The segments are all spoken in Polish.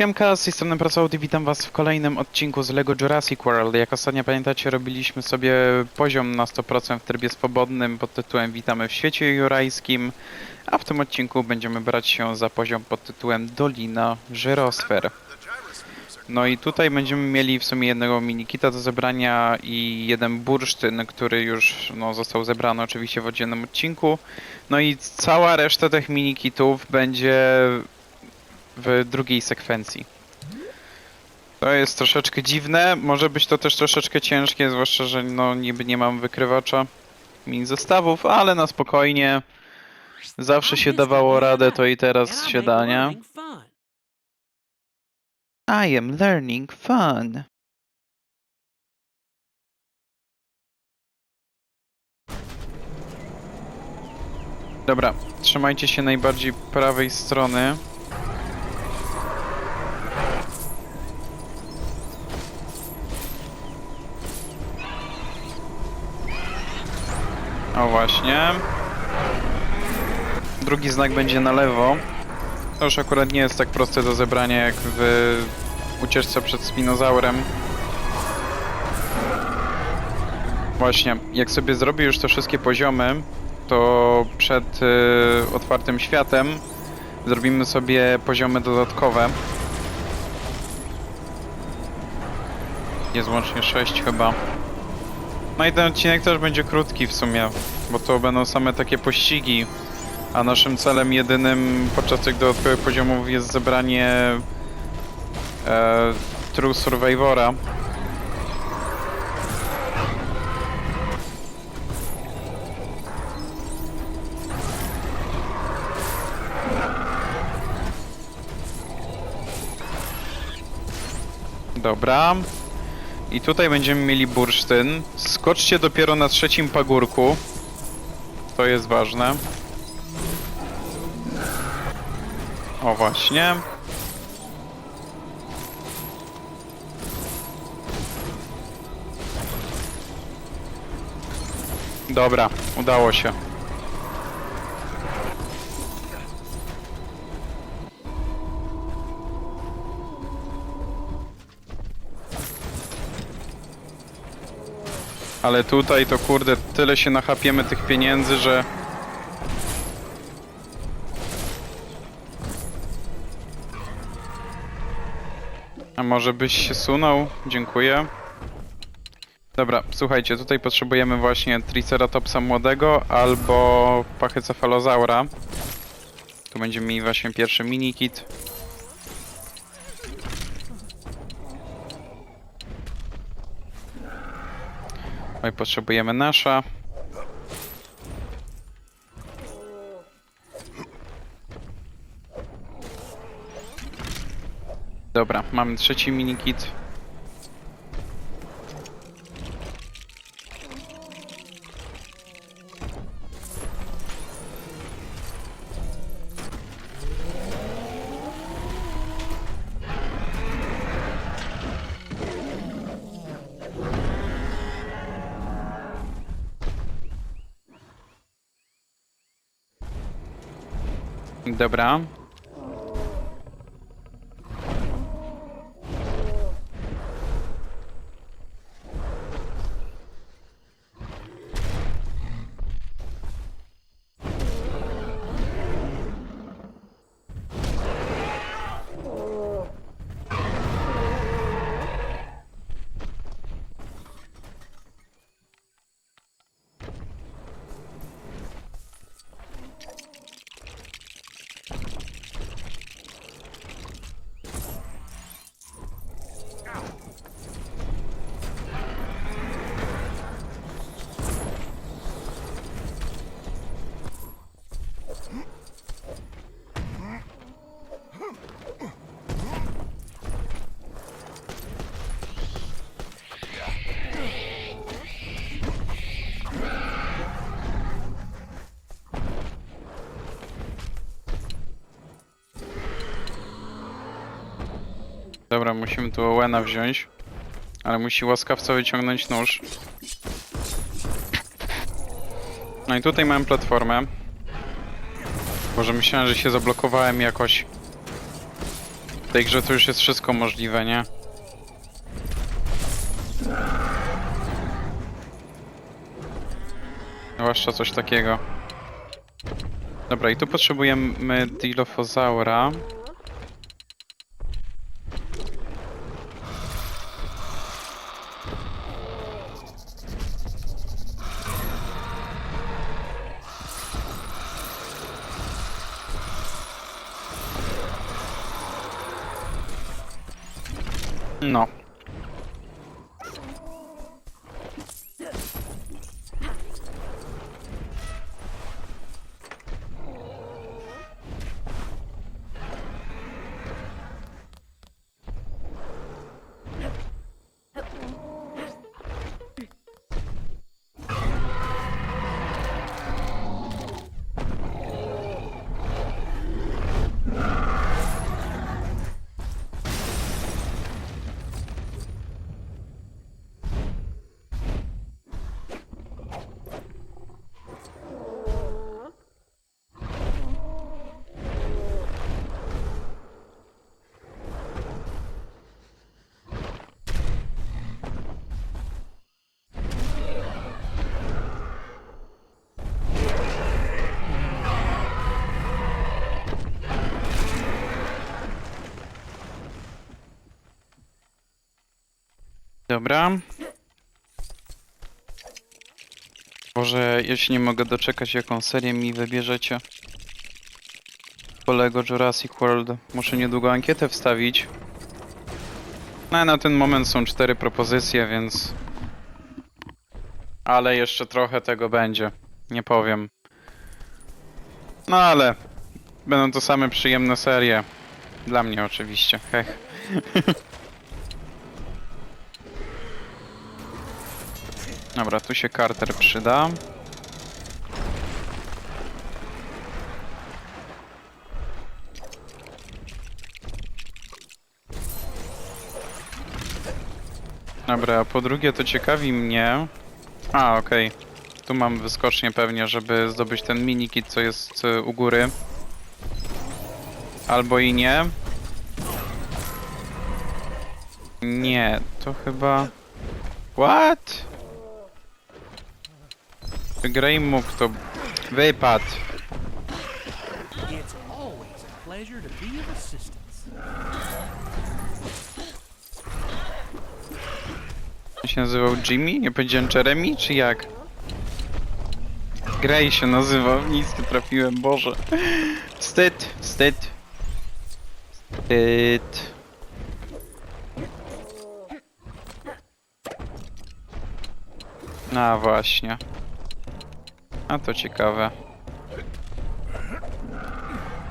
Siemka, z tej strony Pracowdy, witam was w kolejnym odcinku z LEGO Jurassic World. Jak ostatnio pamiętacie, robiliśmy sobie poziom na 100% w trybie swobodnym pod tytułem Witamy w świecie jurajskim, a w tym odcinku będziemy brać się za poziom pod tytułem Dolina Żyrosfer. No i tutaj będziemy mieli w sumie jednego minikita do zebrania i jeden bursztyn, który już no, został zebrany oczywiście w oddzielnym odcinku. No i cała reszta tych minikitów będzie w drugiej sekwencji. To jest troszeczkę dziwne, może być to też troszeczkę ciężkie, zwłaszcza, że no niby nie mam wykrywacza mini zestawów, ale na spokojnie. Zawsze się dawało radę, to i teraz się da, nie? I am learning fun. Dobra, trzymajcie się najbardziej prawej strony. O właśnie. Drugi znak będzie na lewo. To już akurat nie jest tak proste do zebrania jak w ucieczce przed spinozaurem. Właśnie, jak sobie zrobię już te wszystkie poziomy, to przed y, otwartym światem zrobimy sobie poziomy dodatkowe. Jest łącznie 6 chyba. No i ten odcinek też będzie krótki w sumie, bo to będą same takie pościgi, a naszym celem jedynym podczas tych dodatkowych poziomów jest zebranie e, True Survivora. Dobra. I tutaj będziemy mieli bursztyn. Skoczcie dopiero na trzecim pagórku. To jest ważne. O właśnie. Dobra, udało się. Ale tutaj to kurde, tyle się nachapiemy tych pieniędzy, że... A może byś się sunął? Dziękuję. Dobra, słuchajcie, tutaj potrzebujemy właśnie Triceratopsa młodego albo Pachycephalozaura. Tu będziemy mieli właśnie pierwszy minikit. Oj, potrzebujemy nasza. Dobra, mamy trzeci minikit. Dobra. Dobra, musimy tu Owena wziąć. Ale musi łaskawca wyciągnąć nóż. No i tutaj mam platformę. Może myślałem, że się zablokowałem jakoś. W tej grze to już jest wszystko możliwe, nie? Zwłaszcza coś takiego. Dobra, i tu potrzebujemy Dilophosaura. Dobra. Boże, ja się nie mogę doczekać, jaką serię mi wybierzecie. Po Lego Jurassic World. Muszę niedługo ankietę wstawić. No, na ten moment są cztery propozycje, więc... Ale jeszcze trochę tego będzie. Nie powiem. No ale... Będą to same przyjemne serie. Dla mnie oczywiście. Hech. Dobra, tu się Carter przyda. Dobra, a po drugie to ciekawi mnie... A, okej. Tu mam wyskocznię pewnie, żeby zdobyć ten mini kit, co jest y, u góry. Albo i nie. Nie, to chyba... What? Grey mógł to... Wypadł. To be. On się nazywał Jimmy? Nie powiedziałem Jeremy, czy jak? Grey się nazywał, nic nie trafiłem, Boże. Wstyd, wstyd. Wstyd. A właśnie. A to ciekawe.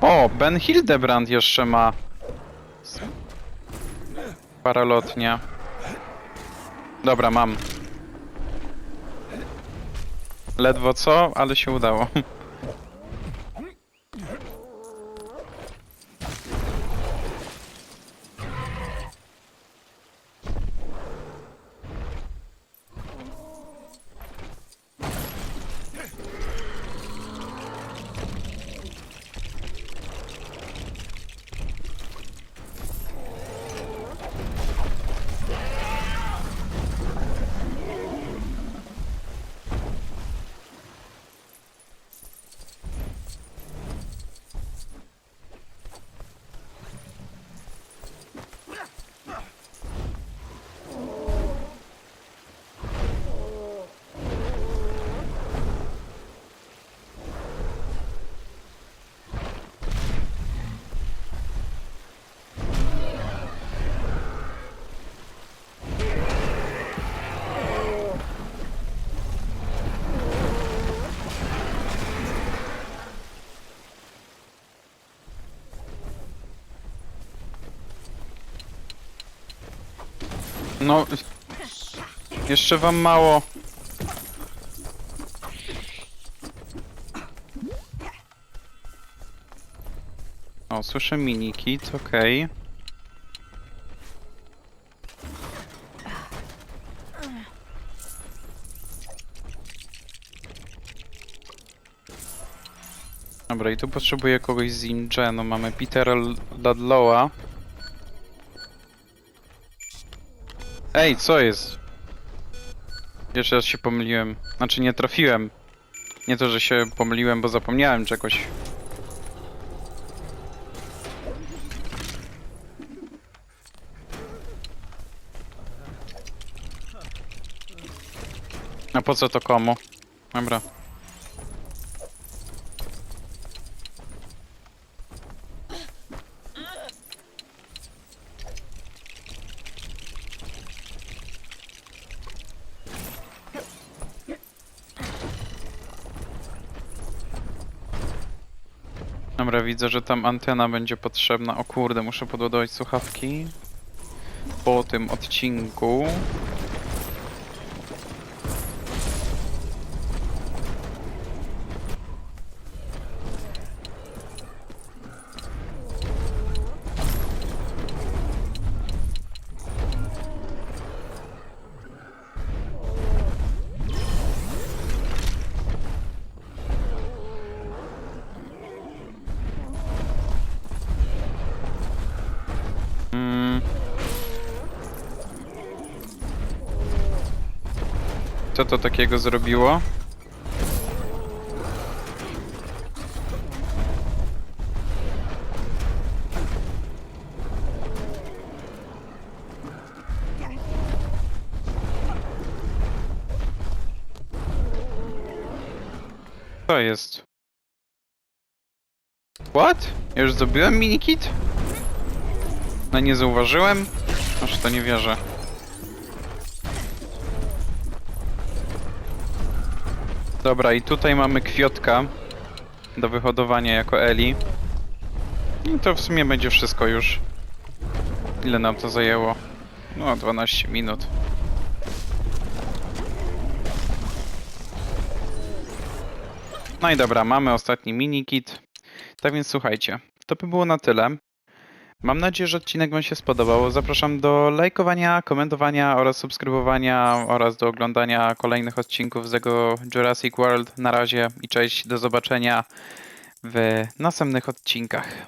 O, Ben Hildebrand jeszcze ma. Paralotnie. Dobra, mam. Ledwo co, ale się udało. No, jeszcze wam mało. O, słyszę minikit, okej. Dobra, i tu potrzebuję kogoś z Ingenu. Mamy Petera Ludlowa. Ej, co jest? Jeszcze raz się pomyliłem. Znaczy nie trafiłem. Nie to, że się pomyliłem, bo zapomniałem czegoś. A po co to komu? Dobra. Dobra, widzę, że tam antena będzie potrzebna. O kurde, muszę podładować słuchawki. Po tym odcinku. To takiego zrobiło? Co jest? What? Ja już zrobiłem minikit? No nie zauważyłem? Aż to nie wierzę. Dobra, i tutaj mamy kwiotka do wyhodowania jako Eli. I to w sumie będzie wszystko już. Ile nam to zajęło? No, 12 minut. No i dobra, mamy ostatni minikit. Tak więc słuchajcie, to by było na tyle. Mam nadzieję, że odcinek Wam się spodobał. Zapraszam do lajkowania, komentowania oraz subskrybowania oraz do oglądania kolejnych odcinków z tego Jurassic World. Na razie i cześć, do zobaczenia w następnych odcinkach.